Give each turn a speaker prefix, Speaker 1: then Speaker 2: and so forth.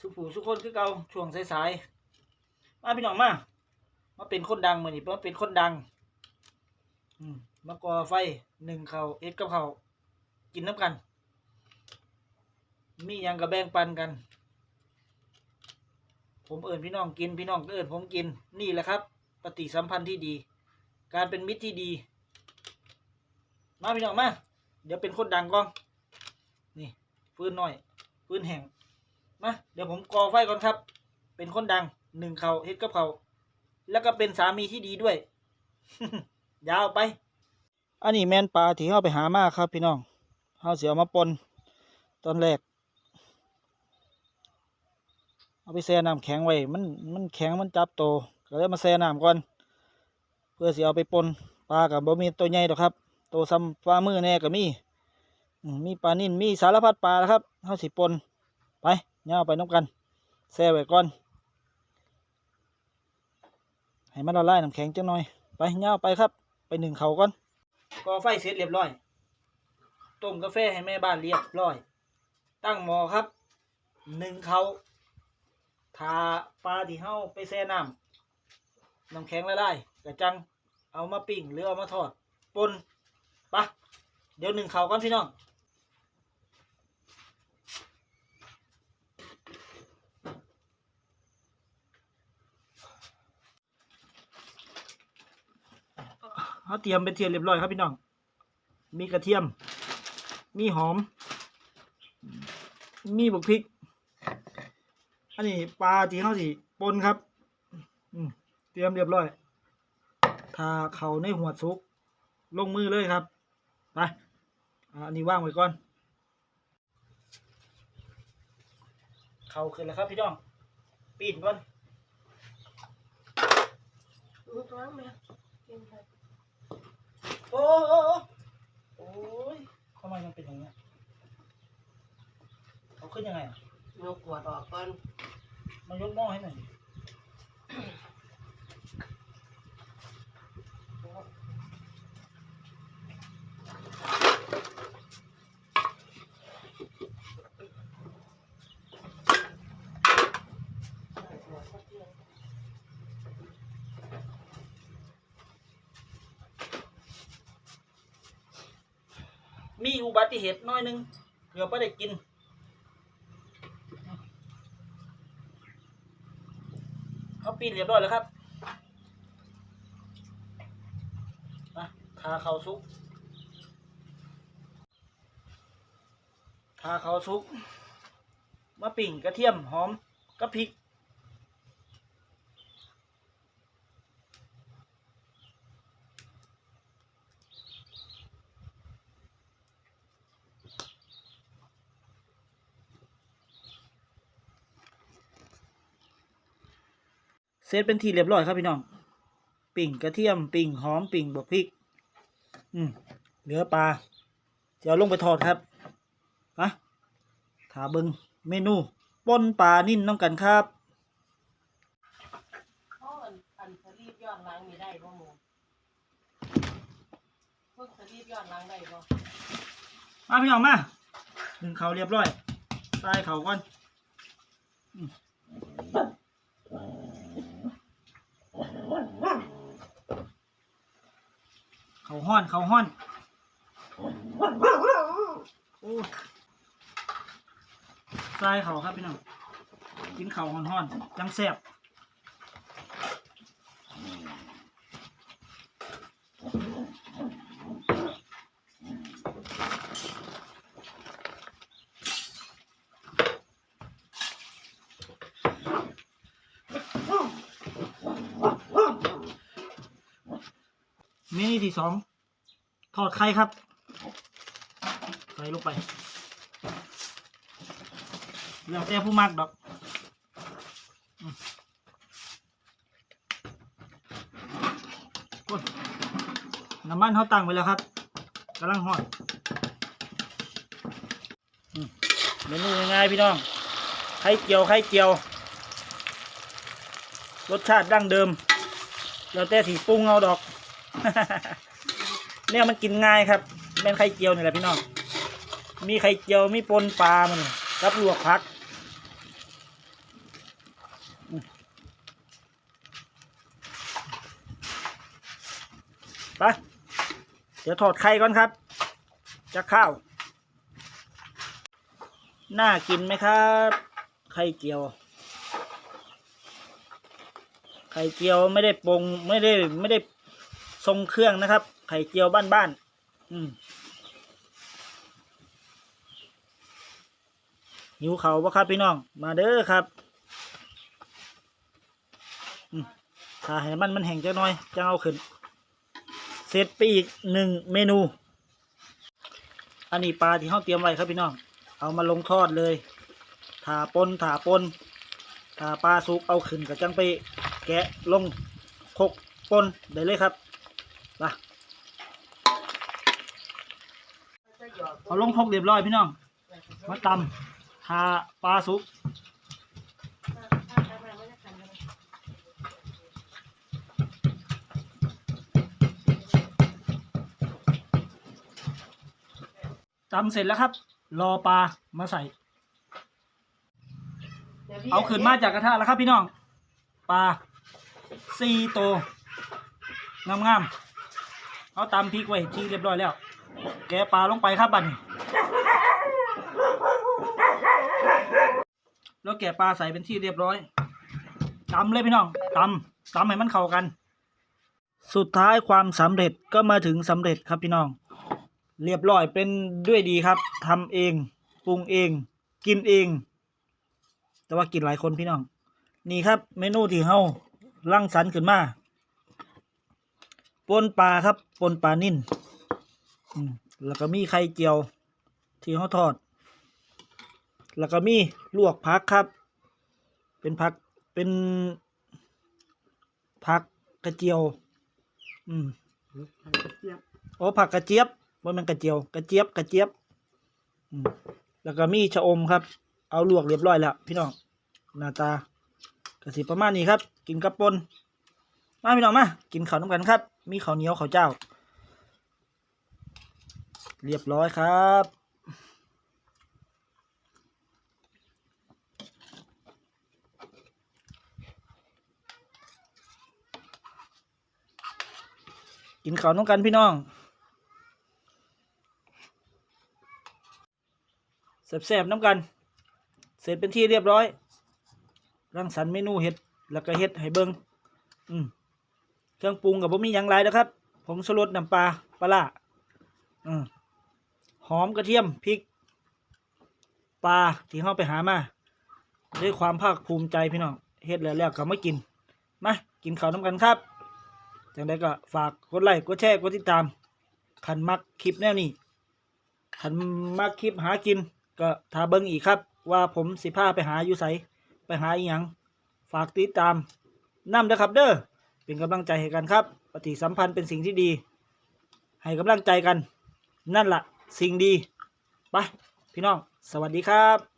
Speaker 1: สุผูสุคนคือเก่าช่วงสายๆมาพี่น้องมามาเป็นคนดังมื้อนี้มาเป็นคนดัง อืมมากอไฟหนึ่งเขาเอ็ดกับเขากินน้ำกัน มียังกับแบ่งปันกัน ผมเอิญพี่น้องกินพี่น้องก็เอิญผมกินนี่แหละครับ ปฏิสัมพันธ์ที่ดี การเป็นมิตรที่ดี มาพี่น้องมาเดี๋ยวเป็นคนดังก่อนนี่ ฟื้นหน่อย ฟื้นแห้ง มาเดี๋ยวผมก่อไฟก่อนครับ เป็นคนดังหนึ่งเขาเฮ็ดกับเขาแล้วก็เป็นสามีที่ดีด้วย ยาวไป อันนี้แมนปลาที่เราไปหามาครับ พี่น้องเราเสียมาปนตอนแรก เอาไปแช่น้ำแข็งไว้ มันมันแข็งมันจับโตก็เลยมาแช่น้ำก่อน เพื่อสิเอาไปปนปลากับบ่มีตัวใหญ่ดอกครับ ตัวซ้ำปลามือแน่ก็มีมีปลานิ่นมีสารพัดปลาครับเฮาสิปนไป ย่าไปน้ำกันแช่ไว้ก่อน ให้มันละลายน้ำแข็งจังหน่อย ไปย่าไปครับ ไปหนึ่งเขาก่อนก่อไฟเสร็จเรียบร้อย ต้มกาแฟให้แม่บ้านเรียบร้อย ตั้งหม้อครับ หนึ่งเขาทาปลาที่เฮาไปแช่น้ำน้ำแข็งละลายกระจัง เอามาปิ้งหรือเอามาทอดปนปะเดี๋ยวหนึ่งเขาก่อนพี่น้อง เขาเตรียมเป็นเทียนเรียบร้อยครับพี่น้อง มีกระเทียม มีหอม มีบุกพริก อันนี้ปลาที่เขาสิปนครับเตรียมเรียบร้อยทาเขาในหัวซุก ลงมือเลยครับ ไปอันนี้ว่างไว้ก่อน เขาขึ้นแล้วครับพี่น้อง ปีนก่อน
Speaker 2: รู้ตัวไหมกินไป
Speaker 1: โอ้โอ้โอ้โอ้ยทำไมมันเป็นอย่างเงี้ยเขาขึ้นยังไงอะ
Speaker 2: ยกขวดออกก่อน
Speaker 1: มา ยกหม้อให้หน่อยมีอุบัติเหตุน้อยหนึงเกือบไม่ได้กิน เขาปีนเรียบร้อยแล้วครับมาทาเขาซุกทาเขาซุกมาปิ่งกระเทียมหอมกระพริก เซตเป็นทีเรียบร้อยครับพี่น้อง ปิ่งกระเทียมปิ่งหอมปิ่งบวกพริก อืมเหลือปลาจะเอาลงไปทอดครับนะถาเบิงเมนูป่นปลานิ่นน้ำกันครับ
Speaker 2: เพราะอันอันสลีปย้อนหลังมีได้บ่หมูพวกสลีปย้อนหลังได้บ่
Speaker 1: มาพี่น้องมาหนึ่งเขาเรียบร้อยใส่เขาก่อนอืม เขาห้อนเขาห้อนโอ้ใส่เขาครับพี่น้องกินเขาห้อนห้อนจังแซ่บ มนูที่สองทอดไข่ครับใส่ลงไปแล้วแต่ผู้มักดอกน้ำมันเขาตั้งไว้แล้วครับกำลังหอดเมนูง่ายๆพี่น้อง ไข่เจียวไข่เจียว รสชาติดั้งเดิม แล้วแต่สีปรุงเอาดอก เนี่ยมันกินง่ายครับเป็นไข่เจียวนี่แหละพี่น้อง มีไข่เจียวมีปนปลามันรับลวกพักไปเดี๋ยวถอดไข่ก่อนครับ จะข้าว น่ากินไหมครับ ไข่เจียว ไข่เจียวไม่ได้ปรุงไม่ได้ไม่ได้ ทรงเครื่องนะครับ ไข่เจียวบ้านๆอืมหิวเขาปะครับพี่น้อง มาเด้อครับถ้าให้มันมันแห้งจังหน่อยจะเอาขึ้น เสร็จไปอีกหนึ่งเมนู อันนี้ปลาที่เขาเตรียมไว้ครับพี่น้อง เอามาลงทอดเลย ถาปนถาปนถาปลาสุกเอาขึ้นกับจังไป แกะลงคกปนได้เลยครับ มา
Speaker 2: จะ
Speaker 1: เอาลงคกเรียบร้อยพี่น้อง มาตำทาปลาสุกตำเสร็จแล้วครับ รอปลามาใส่ เอาขึ้นมาจากกระทะแล้วครับพี่น้อง ปลาสี่ตัวงามๆ เอาตำพริกไว้ที่เรียบร้อยแล้ว แกะปลาลงไปครับบัดนี้แล้วแกะปลาใส่เป็นที่เรียบร้อยตำเลยพี่น้องตำตำให้มันเข้ากัน สุดท้ายความสำเร็จก็มาถึงสำเร็จครับพี่น้อง เรียบร้อยเป็นด้วยดีครับทำเองปรุงเอง กินเอง แต่ว่ากินหลายคนพี่น้อง นี่ครับเมนูที่เฮารังสรรค์ขึ้นมา ปนปลาครับปนปลานิ่นอืมแล้วก็มีไข่เจียว ที่เฮาทอด แล้วก็มีลวกผักครับ เป็นผักเป็นผักกระเจียว อืมโอ้ผักกระเจี๊ยบว่ามันกระเจียว กระเจี๊ยบกระเจี๊ยบอืมแล้วก็มีชะอมครับ เอาลวกเรียบร้อยแล้วพี่น้องหน้าตากระสีประมาณนี้ครับ กินกับปน มาพี่น้องมา กินข้าวน้ำกันครับ มีข้าวเหนียวข้าวเจ้า เรียบร้อยครับกินข้าวน้ำกันพี่น้องแซ่บๆน้ำกัน เสร็จเป็นที่เรียบร้อย รังสรรค์เมนูเห็ด แล้วก็เห็ดให้เบิงอืม เครื่องปรุงกับผมมีอย่างไรนะครับผงชูรสน้ำปลาปลาร้าอืมหอมกระเทียมพริก ปลาที่เราไปหามาด้วยความภาคภูมิใจพี่น้องเฮ็ดแล้วแล้วก็มากินมากินข้าวน้ำกันครับจังไดก็ฝากกดไลค์กดแชร์กดติดตามขันมักคลิปแนวนี้ขันมักคลิปหากิน ก็ถ้าเบิ่งอีกครับ ว่าผมสิพาไปหาอยู่ไสไปหาอีหยังฝากติดตามนำเด้อครับเด้อ เป็นกำลังใจให้กันครับ ปฏิสัมพันธ์เป็นสิ่งที่ดี ให้กำลังใจกัน นั่นละ่ะสิ่งดีไปพี่น้อง สวัสดีครับ